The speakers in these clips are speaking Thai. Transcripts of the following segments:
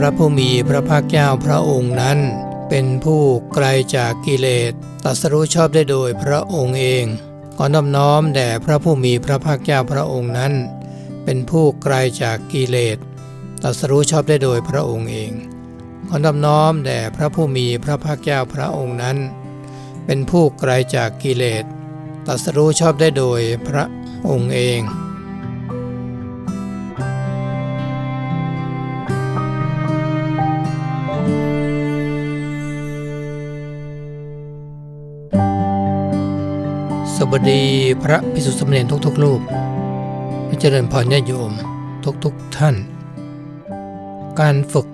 พระผู้มีพระภาคเจ้าพระองค์นั้น เป็นผู้ไกลจากกิเลสตัสรู้ชอบได้โดยพระองค์เองขอนอบน้อมแด่พระผู้มีพระภาคเจ้าพระองค์นั้น เป็นผู้ไกลจากกิเลสตัสรู้ชอบได้โดยพระองค์เองขอนอบน้อมแด่พระผู้มีพระภาคเจ้าพระองค์นั้น เป็นผู้ไกลจากกิเลสตัสรู้ชอบได้โดยพระองค์เอง สวัสดีพระพิสุสมเด็จทุกๆรูปพระเจริญพรญาโยมทุกๆท่าน การฝึก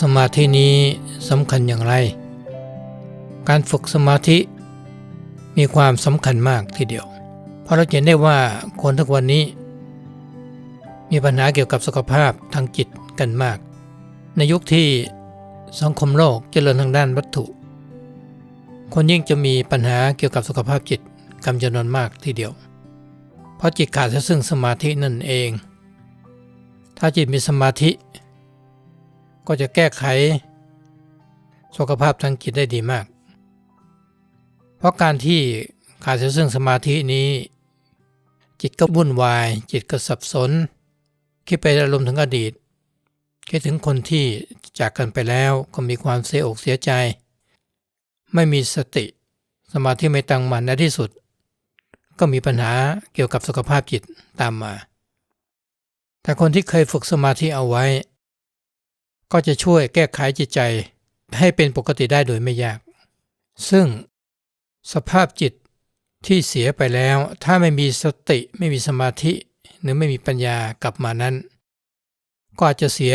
สมาธินี้สำคัญอย่างไร การฝึกสมาธิมีความสำคัญมากทีเดียว เพราะเราเห็นได้ว่าคนทุกวันนี้ มีปัญหาเกี่ยวกับสุขภาพทางจิตกันมาก ในยุคที่สังคมโลกเจริญทางด้านวัตถุ คนยิ่งจะมีปัญหาเกี่ยวกับสุขภาพจิต กำจำนวนมากทีเดียว เพราะจิตขาดซึ่งสมาธินั่นเอง ถ้าจิตมีสมาธิ ก็จะแก้ไข สุขภาพทางจิตได้ดีมาก เพราะการที่ขาดซึ่งสมาธินี้ จิตก็วุ่นวาย จิตก็สับสน คิดไปอารมณ์ถึงอดีตคิดถึงคนที่จากกันไปแล้วก็มีความเสียอกเสียใจ ไม่มีสติ สมาธิไม่ตั้งมั่นในที่สุด ก็มีปัญหาเกี่ยวกับสุขภาพจิตตามมา แต่คนที่เคยฝึกสมาธิเอาไว้ ก็จะช่วยแก้ไขจิตใจให้เป็นปกติได้โดยไม่ยาก ซึ่งสภาพจิตที่เสียไปแล้ว ถ้าไม่มีสติไม่มีสมาธิหรือไม่มีปัญญากลับมานั้น ก็อาจจะเสีย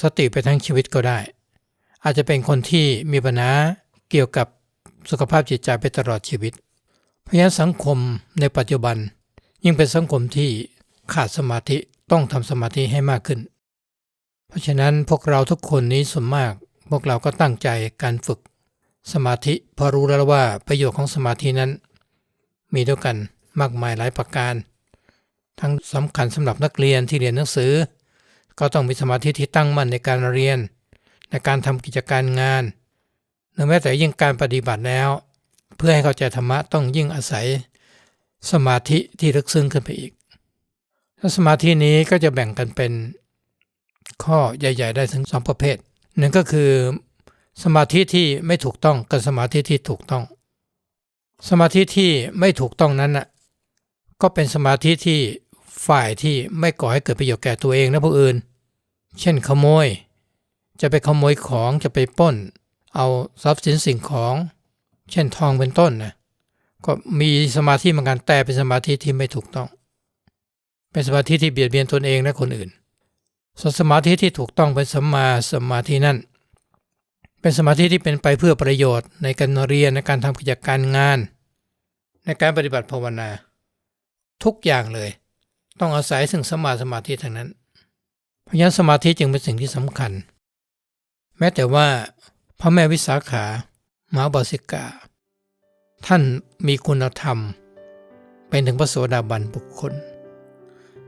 สติไปทั้งชีวิตก็ได้ อาจจะเป็นคนที่มีปัญหาเกี่ยวกับสุขภาพจิตใจไปตลอดชีวิต เพราะฉะนั้นสังคมในปัจจุบัน ยิ่งเป็นสังคมที่ขาดสมาธิต้องทำสมาธิให้มากขึ้น เพราะฉะนั้นพวกเราทุกคนนี้ส่วนมาก พวกเราก็ตั้งใจการฝึกสมาธิพอรู้แล้วว่าประโยชน์ของสมาธินั้น มีด้วยกันมากมายหลายประการ ทั้งสำคัญสำหรับนักเรียนที่เรียนหนังสือ ก็ต้องมีสมาธิที่ตั้งมั่นในการเรียน ในการทำกิจการงานหรือแม้แต่ยิ่งการปฏิบัติแล้ว เพื่อให้เข้าใจธรรมะต้องยิ่งอาศัยสมาธิที่ลึกซึ้งขึ้นไปอีกถ้าสมาธินี้ก็จะแบ่งกันเป็นข้อใหญ่ ๆ ได้ถึงสองประเภทหนึ่งก็คือสมาธิที่ไม่ถูกต้องกับสมาธิที่ถูกต้อง สมาธิที่ไม่ถูกต้องนั้นน่ะก็เป็นสมาธิที่ฝ่ายที่ไม่ก่อให้เกิดประโยชน์แก่ตัวเองและผู้อื่น เช่นขโมย จะไปขโมยของจะไปป้น เอาทรัพย์สินสิ่งของ เช่นทองเป็นต้นนะก็มีสมาธิเหมือนกันแต่เป็นสมาธิที่ไม่ถูกต้อง เป็นสมาธิที่เบียดเบียนตนเองและคนอื่นส่วนสมาธิที่ถูกต้องเป็นสัมมาสมาธินั่น เป็นสมาธิที่เป็นไปเพื่อประโยชน์ในการเรียนในการทำกิจการงาน ในการปฏิบัติภาวนา ทุกอย่างเลย ต้องอาศัยซึ่งสมาสมาธิทางนั้นเพราะฉะนั้นสมาธิจึงเป็นสิ่งที่สำคัญ แม้แต่ว่าพระแม่วิสาขา มาบาสิกา ท่านมีคุณธรรมเป็นถึงพระโสดาบันบุคคล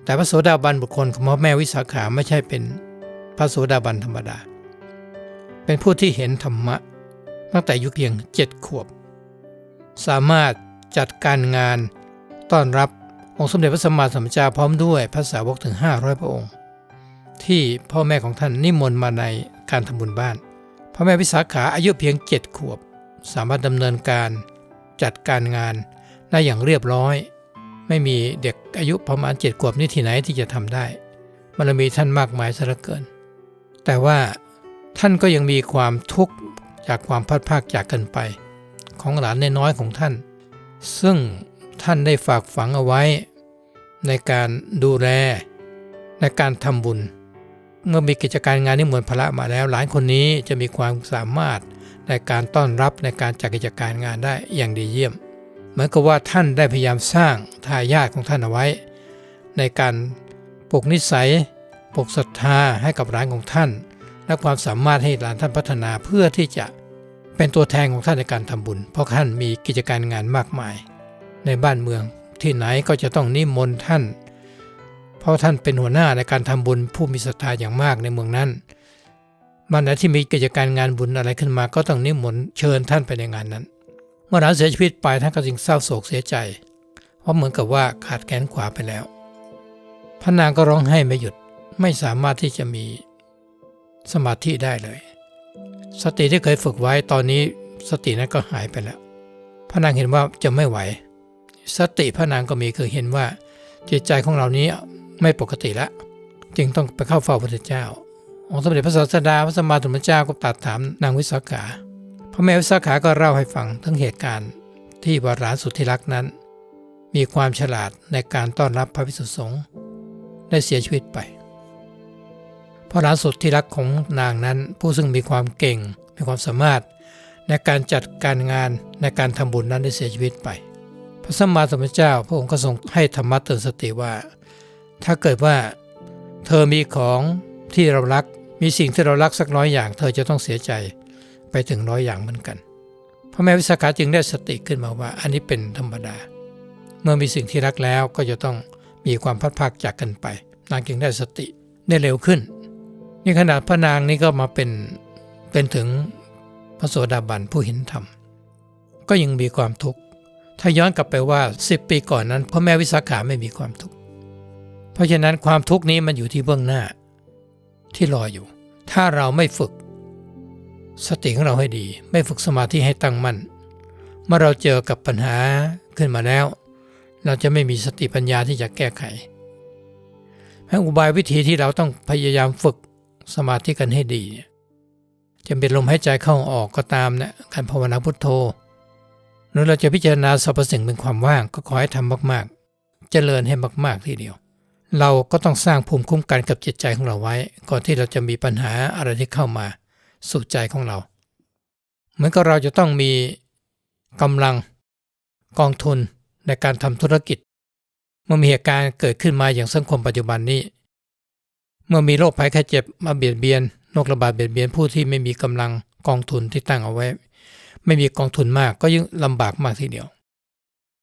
แต่พระโสดาบันบุคคลของพระแม่วิสาขาไม่ใช่เป็นพระโสดาบันธรรมดา เป็นผู้ที่เห็นธรรมะ ตั้งแต่ยุคเพียงเจ็ดขวบ สามารถจัดการงานต้อนรับองค์สมเด็จพระสัมมาสัมพุทธเจ้าพร้อมด้วยพระสาวกถึง 500 พระองค์ ที่พ่อแม่ของท่านนิมนต์มาในการทำบุญบ้าน พ่อแม่วิสาขาอายุเพียงเจ็ดขวบ สามารถดำเนินการจัดการงานได้อย่างเรียบร้อย ไม่มีเด็กอายุประมาณเจ็ดขวบนี่ที่ไหนที่จะทำได้ มันมีท่านมากมายซะเหลือเกิน แต่ว่าท่านก็ยังมีความทุกข์จากความพัดภาคจากกันไป ของหลานน้อยของท่าน ซึ่งท่านได้ฝากฝังเอาไว้ ในการดูแล ในการทำบุญ เมื่อมีกิจการงานนิมนต์พระมาแล้ว หลานคนนี้จะมีความสามารถ ในการต้อนรับในการจัดกิจการงานได้อย่างดีเยี่ยม เหมือนกับว่าท่านได้พยายามสร้างทายาทของท่านเอาไว้ ในการปลุกนิสัยปลุกศรัทธาให้กับหลานของท่าน และความสามารถให้หลานท่านพัฒนาเพื่อที่จะเป็นตัวแทนของท่านในการทำบุญ เพราะท่านมีกิจการงานมากมาย ในบ้านเมืองที่ไหนก็จะต้องนิมนต์ท่าน เพราะท่านเป็นหัวหน้าในการทำบุญผู้มีศรัทธาอย่างมากในเมืองนั้น วันไหนที่มีกิจการงานบุญอะไรขึ้นมา ก็ต้องนิมนต์เชิญท่านไปในงานนั้น เมื่อหลานเสียชีวิตไปท่านก็จึงเศร้าโศกเสียใจ เพราะเหมือนกับว่าขาดแขนขวาไปแล้วพระนางก็ร้องไห้ไม่หยุดไม่สามารถที่จะมีสมาธิได้เลย สติที่เคยฝึกไว้ตอนนี้สตินั้นก็หายไปแล้วพระนางเห็นว่าจะไม่ไหว สติพระนางก็มีคือเห็นว่าจิตใจของเรานี้ไม่ปกติแล้ว จึงต้องไปเข้าเฝ้าพระพุทธเจ้า องค์สมเด็จพระศาสดาพระสัมมาสัมพุทธเจ้าก็ตรัสถามนางวิสาขาพระแม่วิสาขาก็เล่าให้ฟังทั้งเหตุการณ์ที่วาราสุทธิรักษ์นั้น มีความฉลาดในการต้อนรับพระภิกษุสงฆ์ได้เสียชีวิตไปพระหลานสุดที่รักของนางนั้น ผู้ซึ่งมีความเก่งมีความสามารถ ในการจัดการงานในการทำบุญนั้นได้เสียชีวิตไป พระสัมมาสัมพุทธเจ้าพระองค์ก็ทรงให้ธรรมะเตือนสติว่า ถ้าเกิดว่า เธอมีของที่เรารัก มีสิ่งที่เรารักสักร้อยอย่าง เธอจะต้องเสียใจไปถึงร้อยอย่างเหมือนกันพระแม่วิสาขาจึงได้สติขึ้นมาว่า อันนี้เป็นธรรมดา เมื่อมีสิ่งที่รักแล้วก็จะต้องมีความพัดพากจากกันไป นางจึงได้สติได้เร็วขึ้น นี่ขนาดพระนางนี่ก็มาเป็นเป็นถึงพระโสดาบันผู้เห็นธรรม ก็ยังมีความทุกข์ ถ้าย้อนกลับไปว่า 10 ปีก่อนนั้นพ่อแม่วิสาขาไม่มีความทุกข์ เพราะฉะนั้นความทุกข์นี้มันอยู่ที่เบื้องหน้าที่รออยู่ ถ้าเราไม่ฝึก สติของเราให้ดี ไม่ฝึกสมาธิให้ตั้งมั่น เมื่อเราเจอกับปัญหาขึ้นมาแล้ว เราจะไม่มีสติปัญญาที่จะแก้ไขให้อุบายวิธีที่เราต้องพยายามฝึกสมาธิกันให้ดีจะเป็นลมหายใจเข้าออกก็ตามนะการภาวนาพุทโธหรือเราจะพิจารณาสรรพสิ่งเป็นความว่างก็ขอให้ทำมากๆ เจริญให้มาก ๆ ทีเดียว เราก็ต้องสร้างภูมิคุ้มกันกับจิตใจของเราไว้ ก่อนที่เราจะมีปัญหาอะไรที่เข้ามาสู่ใจของเรา เหมือนกับเราจะต้องมีกำลังกองทุนในการทำธุรกิจ เมื่อมีเหตุการณ์เกิดขึ้นมาอย่างสังคมปัจจุบันนี้ เมื่อมีโรคภัยไข้เจ็บมาเบียดเบียนโรคระบาดเบียดเบียนผู้ที่ไม่มีกำลังกองทุนที่ตั้งเอาไว้ ไม่มีกองทุนมากก็ยิ่งลำบากมากทีเดียว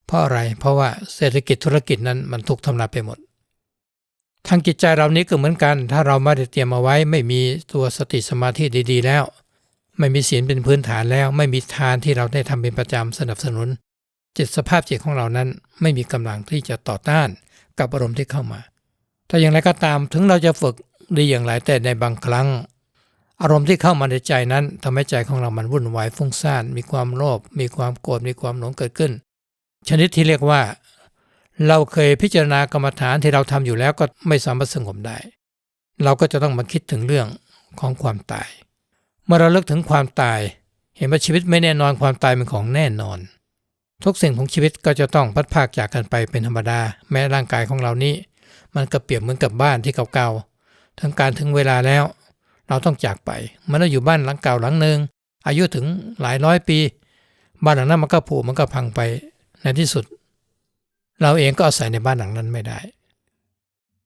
เพราะอะไรเพราะว่าเศรษฐกิจธุรกิจนั้นมันถูกทำลายไปหมด ทางจิตใจเรานี้ก็เหมือนกัน ถ้าเราไม่ได้เตรียมเอาไว้ ไม่มีตัวสติสมาธิดีๆ แล้ว ไม่มีศีลเป็นพื้นฐานแล้ว ไม่มีทานที่เราได้ทำเป็นประจำสนับสนุน จิตสภาพจิตของเรานั้นไม่มีกำลังที่จะต่อต้านกับอารมณ์ที่เข้ามาถ้าอย่างไรก็ตามถึงเราจะฝึกดีอย่างไรแต่ในบางครั้ง อารมณ์ที่เข้ามาในใจนั้นทำให้ใจของเรามันวุ่นวายฟุ้งซ่านมีความโลภมีความโกรธมีความหลงเกิดขึ้น ชนิดที่เรียกว่า เราเคยพิจารณากรรมฐานที่เราทำอยู่แล้วก็ไม่สามารถสงบได้ เราก็จะต้องมาคิดถึงเรื่องของความตาย เมื่อเราเลิกถึงความตาย เห็นว่าชีวิตไม่แน่นอนความตายเป็นของแน่นอน ทุกสิ่งของชีวิตก็จะต้องพัดพากจากกันไปเป็นธรรมดา แม้ร่างกายของเรานี้ มันก็เปรียบเหมือนกับบ้านที่เก่าๆทั้งการถึงเวลาแล้ว เราต้องจากไปมันเราอยู่บ้านหลังเก่าหลังหนึ่งอายุถึงหลายร้อยปี บ้านหลังนั้นมันก็ผุมันก็พังไปในที่สุด เราเองก็อาศัยในบ้านหลังนั้นไม่ได้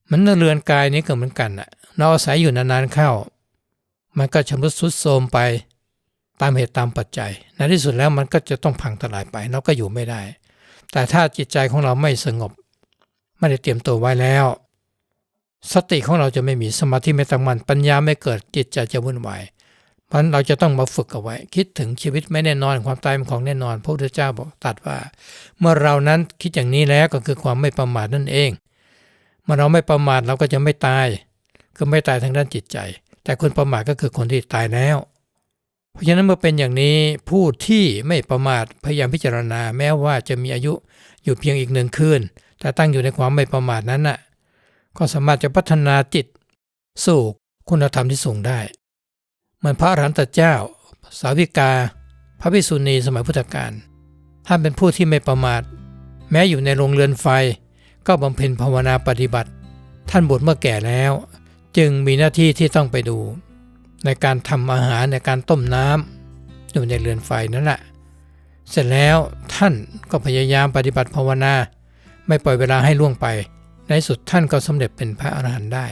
มันเรือนกายนี้ก็เหมือนกันอะเราอาศัยอยู่นานๆเข้า มันก็ชำรุดทรุดโทรมไปตามเหตุตามปัจจัย ในที่สุดแล้วมันก็จะต้องพังทลายไปเราก็อยู่ไม่ได้ แต่ถ้าจิตใจของเราไม่สงบ ไม่ได้เตรียมตัวไว้แล้ว สติของเราจะไม่มีสมาธิไม่ตั้งมั่นปัญญาไม่เกิดจิตใจจะวุ่นวาย เพราะเราจะต้องมาฝึกเอาไว้ คิดถึงชีวิตไม่แน่นอนความตายเป็นของแน่นอนพระพุทธเจ้าบอกตัดว่า เมื่อเรานั้นคิดอย่างนี้แล้วก็คือความไม่ประมาทนั่นเอง เมื่อเราไม่ประมาทเราก็จะไม่ตาย คือไม่ตายทางด้านจิตใจ แต่คนประมาทก็คือคนที่ตายแล้ว เพราะฉะนั้นเมื่อเป็นอย่างนี้ผู้ที่ไม่ประมาทพยายามพิจารณาแม้ว่าจะมีอายุอยู่เพียงอีกหนึ่งคืน แต่ตั้งอยู่ในความไม่ประมาทนั้นน่ะก็สามารถจะพัฒนาจิตสู่คุณธรรมที่สูงได้ เหมือนพระอรหันตเจ้า สาวิกา พระภิกษุณีสมัยพุทธกาลท่านเป็นผู้ที่ไม่ประมาท แม้อยู่ในโรงเรือนไฟ ก็บำเพ็ญภาวนาปฏิบัติ ท่านบวชเมื่อแก่แล้ว จึงมีหน้าที่ที่ต้องไปดู ในการทำอาหารในการต้มน้ำอยู่ในเรือนไฟนั่นแหละ เสร็จแล้วท่านก็พยายามปฏิบัติภาวนา ไม่ปล่อยเวลาให้ล่วงไป ในสุดท่านก็สำเร็จเป็นพระอรหันต์ได้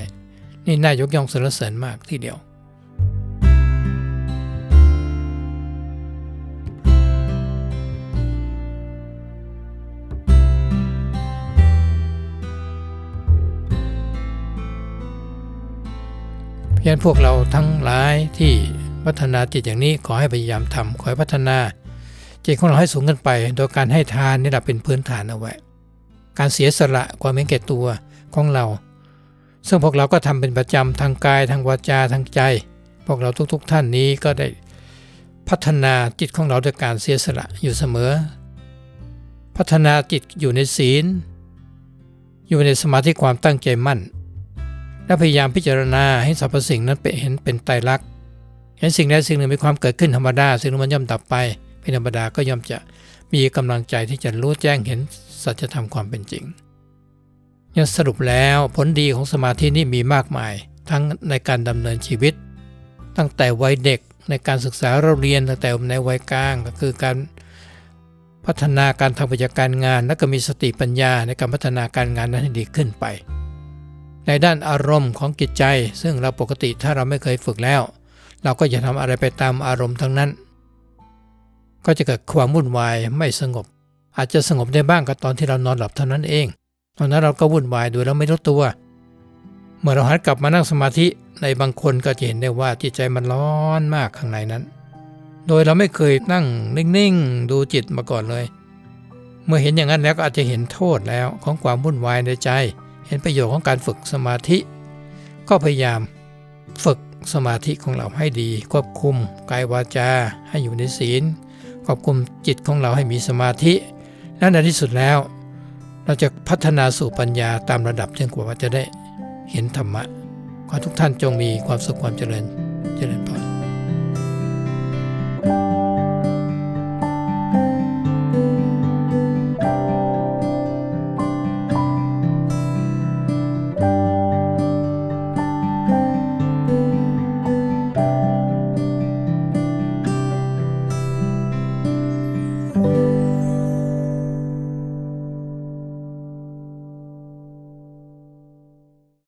นี่น่ายกย่องสรรเสริญมากทีเดียว พียงพวกเราทั้งหลายที่พัฒนาจิตอย่างนี้ขอให้พยายามทำขอให้พัฒนา จิตของเราให้สูงขึ้นไป โดยการให้ทานนี่แหละเป็นพื้นฐานเอาไว้ การเสียสละความเห็นแก่ตัวของเรา ซึ่งพวกเราก็ทำเป็นประจำทางกายทางวาจาทางใจ พวกเราทุกๆท่านนี้ก็ได้พัฒนาจิตของเราด้วยการเสียสละอยู่เสมอ พัฒนาจิตอยู่ในศีล อยู่ในสมาธิความตั้งใจมั่น และพยายามพิจารณาให้สรรพสิ่งนั้นเป็นเห็นเป็นไตรลักษณ์เห็นสิ่งใดสิ่งหนึ่งมีความเกิดขึ้นธรรมดา สิ่งนั้นมันย่อมดับไป เป็นธรรมดาก็ย่อมจะมีกำลังใจที่จะรู้แจ้งเห็นสัจธรรมความเป็นจริงยังสรุปแล้วผลดีของสมาธินี่มีมากมาย ทั้งในการดำเนินชีวิต ตั้งแต่วัยเด็กในการศึกษาเราเรียนตั้งแต่ในวัยกลางก็คือการพัฒนาการทางวิชาการงาน และก็มีสติปัญญาในการพัฒนาการงานนั้นให้ดีขึ้นไป ในด้านอารมณ์ของจิตใจ ซึ่งเราปกติถ้าเราไม่เคยฝึกแล้ว เราก็จะทำอะไรไปตามอารมณ์ทั้งนั้น ก็จะเกิดความวุ่นวายไม่สงบ อาจจะสงบได้บ้างก็ตอนที่เรานอนหลับเท่านั้นเอง ตอนนั้นเราก็วุ่นวายโดยเราไม่รู้ตัว เมื่อเราหันกลับมานั่งสมาธิในบางคนก็จะเห็นได้ว่าจิตใจมันร้อนมากข้างในนั้น โดยเราไม่เคยนั่งนิ่งๆดูจิตมาก่อนเลย เมื่อเห็นอย่างนั้นแล้วก็อาจจะเห็นโทษแล้วของความวุ่นวายในใจ ห็นประโยชน์ของการฝึกสมาธิ ก็พยายามฝึกสมาธิของเราให้ดี ควบคุมกายวาจาให้อยู่ในศีล ควบคุมจิตของเราให้มีสมาธิ และในที่สุดแล้ว เราจะพัฒนาสู่ปัญญาตามระดับจนกว่าจะได้เห็นธรรมะ ขอทุกท่านจงมีความสุขความเจริญเจริญพร